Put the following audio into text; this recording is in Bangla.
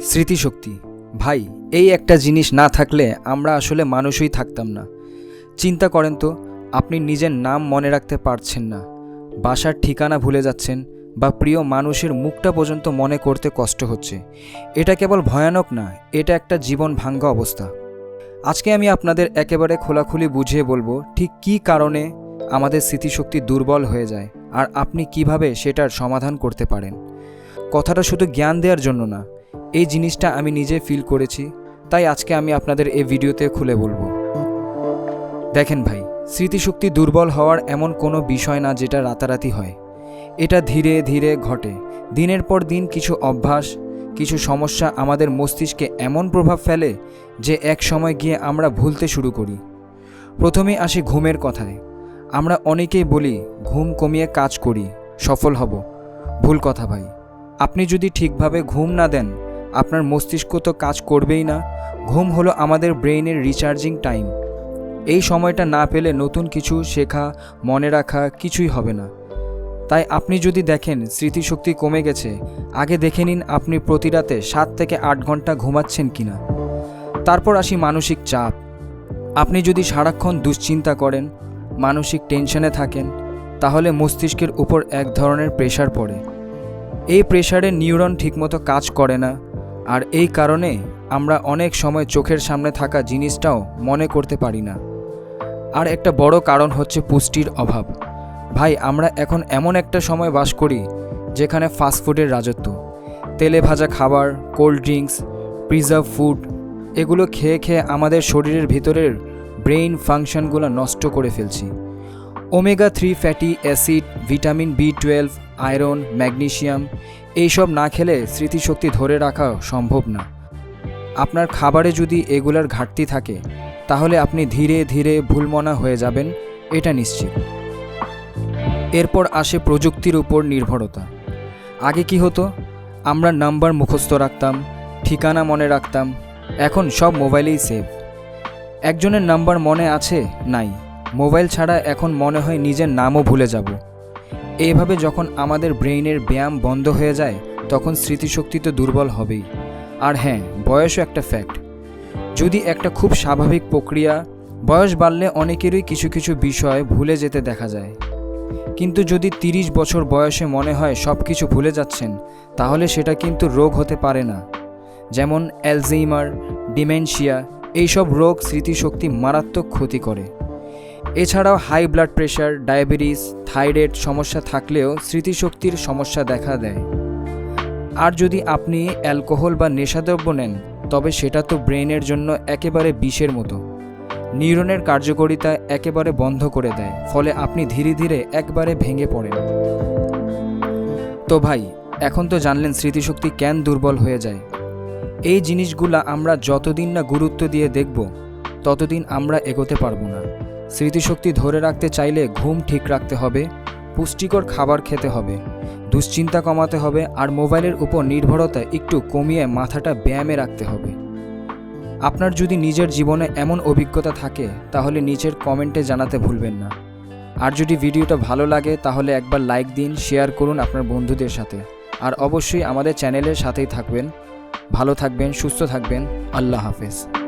স্মৃতিশক্তি। ভাই, এই একটা জিনিস না থাকলে আমরা আসলে মানুষই থাকতাম না। চিন্তা করেন তো, আপনি নিজের নাম মনে রাখতে পারছেন না। বাসার ঠিকানা ভুলে যাচ্ছেন বা প্রিয় মানুষের মুখটা পর্যন্ত মনে করতে কষ্ট হচ্ছে। এটা কেবল ভয়ানক না, এটা একটা জীবন ভাঙ্গা অবস্থা। আজকে আমি আপনাদের একেবারে খোলাখুলি বুঝিয়ে বলব, ঠিক কী কারণে আমাদের স্মৃতিশক্তি দুর্বল হয়ে যায় আর আপনি কীভাবে সেটার সমাধান করতে পারেন। কথাটা শুধু জ্ঞান দেওয়ার জন্য না এই জিনিসটা আমি নিজে ফিল করেছি, তাই আজকে আমি আপনাদের এই ভিডিওতে খুলে বলব। দেখেন ভাই, স্মৃতিশক্তি দুর্বল হওয়ার এমন কোনো বিষয় না যেটা রাতারাতি হয়। এটা ধীরে ধীরে ঘটে। দিনের পর দিন কিছু অভ্যাস, কিছু সমস্যা আমাদের মস্তিষ্কে এমন প্রভাব ফেলে যে এক সময় গিয়ে আমরা ভুলতে শুরু করি। প্রথমে আসি ঘুমের কথায়। আমরা অনেকেই বলি, ঘুম কমিয়ে কাজ করি, সফল হব। ভুল কথা ভাই। আপনি যদি ঠিকভাবে ঘুম না দেন আপনার মস্তিষ্ক তো কাজ করবেই না। ঘুম হলো আমাদের ব্রেইনের রিচার্জিং টাইম। এই সময়টা না পেলে নতুন কিছু শেখা, মনে রাখা কিছুই হবে না। তাই আপনি যদি দেখেন স্মৃতিশক্তি কমে গেছে, আগে দেখে নিন আপনি প্রতি রাতে সাত থেকে আট ঘণ্টা ঘুমাচ্ছেন কি না তারপর আসি মানসিক চাপ। আপনি যদি সারাক্ষণ দুশ্চিন্তা করেন, মানসিক টেনশনে থাকেন, তাহলে মস্তিষ্কের উপর এক ধরনের প্রেশার পড়ে। এই প্রেশারে নিউরন ঠিকমতো কাজ করে না। আর এই কারণে আমরা অনেক সময় চোখের সামনে থাকা জিনিসটাও মনে করতে পারি না। আর একটা বড় কারণ হচ্ছে পুষ্টির অভাব। ভাই, আমরা এখন এমন একটা সময় বাস করি যেখানে ফাস্টফুডের রাজত্ব। তেলে ভাজা খাবার কোল্ড ড্রিঙ্কস প্রিজার্ভ ফুড এগুলো খেয়ে খেয়ে আমাদের শরীরের ভিতরের ব্রেইন ফাংশনগুলো নষ্ট করে ফেলছি। Omega three fatty acid vitamin B twelve iron magnesium এইসব না খেলে স্মৃতিশক্তি ধরে রাখা সম্ভব না। আপনার খাবারে যদি এগুলার ঘাটতি থাকে, তাহলে আপনি ধীরে ধীরে ভুলমনা হয়ে যাবেন, এটা নিশ্চিত। এরপর আসে প্রযুক্তির উপর নির্ভরতা। আগে কি হতো? আমরা নাম্বার মুখস্থ রাখতাম, ঠিকানা মনে রাখতাম, এখন সব মোবাইলেই সেভ। একজনের নাম্বার মনে আছে? নাই। মোবাইল ছাড়া এখন মনে হয় নিজের নামও ভুলে যাব। এইভাবে যখন আমাদের ব্রেইনের ব্যায়াম বন্ধ হয়ে যায়, তখন স্মৃতিশক্তি তো দুর্বল হবেই। আর হ্যাঁ বয়সও একটা ফ্যাক্ট যদি একটা খুব স্বাভাবিক প্রক্রিয়া, বয়স বাড়লে অনেকেরই কিছু কিছু বিষয় ভুলে যেতে দেখা যায়। কিন্তু যদি তিরিশ বছর বয়সে মনে হয় সব কিছু ভুলে যাচ্ছেন, তাহলে সেটা কিন্তু রোগ হতে পারে না। যেমন অ্যালজেইমার, ডিমেনশিয়া, এইসব রোগ স্মৃতিশক্তি মারাত্মক ক্ষতি করে। এছাড়াও high blood pressure, diabetes, thyroid সমস্যা থাকলেও স্মৃতিশক্তির সমস্যা দেখা দেয়। আর যদি আপনি অ্যালকোহল বা নেশাদ্রব্য নেন, তবে সেটা তো ব্রেনের জন্য একেবারে বিষের মতো। নিউরনের কার্যকারিতা একেবারে বন্ধ করে দেয়, ফলে আপনি ধীরে ধীরে একবারে ভেঙে পড়েন। তো ভাই, এখন তো জানলেন স্মৃতিশক্তি কেন দুর্বল হয়ে যায়। এই জিনিসগুলা আমরা যতদিন না গুরুত্ব দিয়ে দেখব, ততদিন আমরা এগোতে পারব না। স্মৃতিশক্তি ধরে রাখতে চাইলে ঘুম ঠিক রাখতে হবে, পুষ্টিকর খাবার খেতে হবে, দুশ্চিন্তা কমাতে হবে আর মোবাইলের উপর নির্ভরতা একটু কমিয়ে মাথাটা ব্যায়ামে রাখতে হবে। আপনার যদি নিজের জীবনে এমন অভিজ্ঞতা থাকে, তাহলে নিচের কমেন্টে জানাতে ভুলবেন না। আর যদি ভিডিওটা ভালো লাগে, তাহলে একবার লাইক দিন, শেয়ার করুন আপনার বন্ধুদের সাথে। আর অবশ্যই আমাদের চ্যানেলের সাথেই থাকবেন। ভালো থাকবেন, সুস্থ থাকবেন। আল্লাহ হাফেজ।